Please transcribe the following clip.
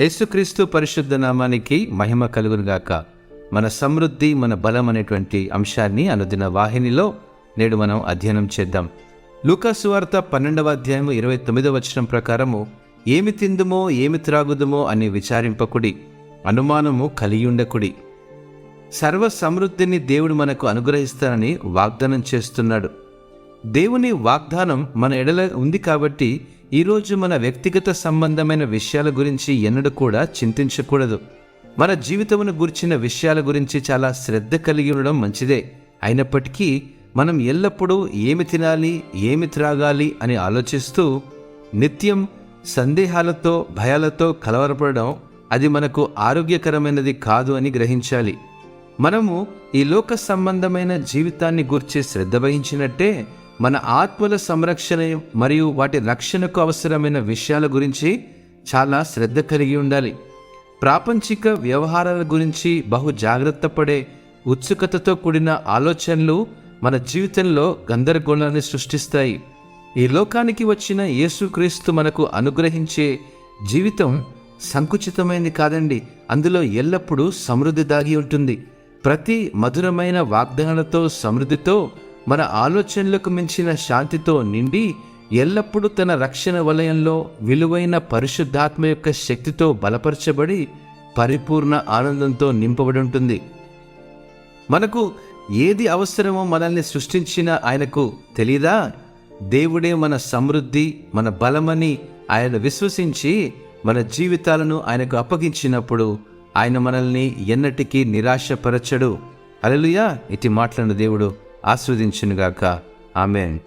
యేసుక్రీస్తు పరిశుద్ధ నామానికి మహిమ కలుగునుగాక మన సమృద్ధి మన బలం అనేటువంటి అంశాన్ని అనుదిన వాహినిలో నేడు మనం అధ్యయనం చేద్దాం. లూకాసువార్త పన్నెండవ అధ్యాయము ఇరవై తొమ్మిదవ వచనం ప్రకారము ఏమి తిందుమో ఏమి త్రాగుదుమో అని విచారింపకుడి అనుమానము కలియుండకుడి. సర్వ సమృద్ధిని దేవుడు మనకు అనుగ్రహిస్తానని వాగ్దానం చేస్తున్నాడు. దేవుని వాగ్దానం మన ఎడల ఉంది కాబట్టి ఈరోజు మన వ్యక్తిగత సంబంధమైన విషయాల గురించి ఎన్నడూ కూడా చింతించకూడదు. మన జీవితమును గురించిన విషయాల గురించి చాలా శ్రద్ధ కలిగి ఉండడం మంచిదే. అయినప్పటికీ మనం ఎల్లప్పుడూ ఏమి తినాలి ఏమి త్రాగాలి అని ఆలోచిస్తూ నిత్యం సందేహాలతో భయాలతో కలవరపడడం అది మనకు ఆరోగ్యకరమైనది కాదు అని గ్రహించాలి. మనము ఈ లోక సంబంధమైన జీవితాన్ని గూర్చి శ్రద్ధ వహించినట్టే మన ఆత్మల సంరక్షణ మరియు వాటి రక్షణకు అవసరమైన విషయాల గురించి చాలా శ్రద్ధ కలిగి ఉండాలి. ప్రాపంచిక వ్యవహారాల గురించి బహు జాగ్రత్త పడే ఉత్సుకతతో కూడిన ఆలోచనలు మన జీవితంలో గందరగోళాన్ని సృష్టిస్తాయి. ఈ లోకానికి వచ్చిన యేసుక్రీస్తు మనకు అనుగ్రహించే జీవితం సంకుచితమైంది కాదండి. అందులో ఎల్లప్పుడూ సమృద్ధి దాగి ఉంటుంది. ప్రతి మధురమైన వాగ్దానాలతో సమృద్ధితో మన ఆలోచనలకు మించిన శాంతితో నిండి ఎల్లప్పుడూ తన రక్షణ వలయంలో విలువైన పరిశుద్ధాత్మ యొక్క శక్తితో బలపరచబడి పరిపూర్ణ ఆనందంతో నింపబడి ఉంటుంది. మనకు ఏది అవసరమో మనల్ని సృష్టించిన ఆయనకు తెలీదా? దేవుడే మన సమృద్ధి మన బలమని ఆయన విశ్వసించి మన జీవితాలను ఆయనకు అప్పగించినప్పుడు ఆయన మనల్ని ఎన్నటికీ నిరాశపరచడు. అలలుయా ఇటు మాట్లాడిన దేవుడు ఆస్వాదించునుగాక ఆమెన్.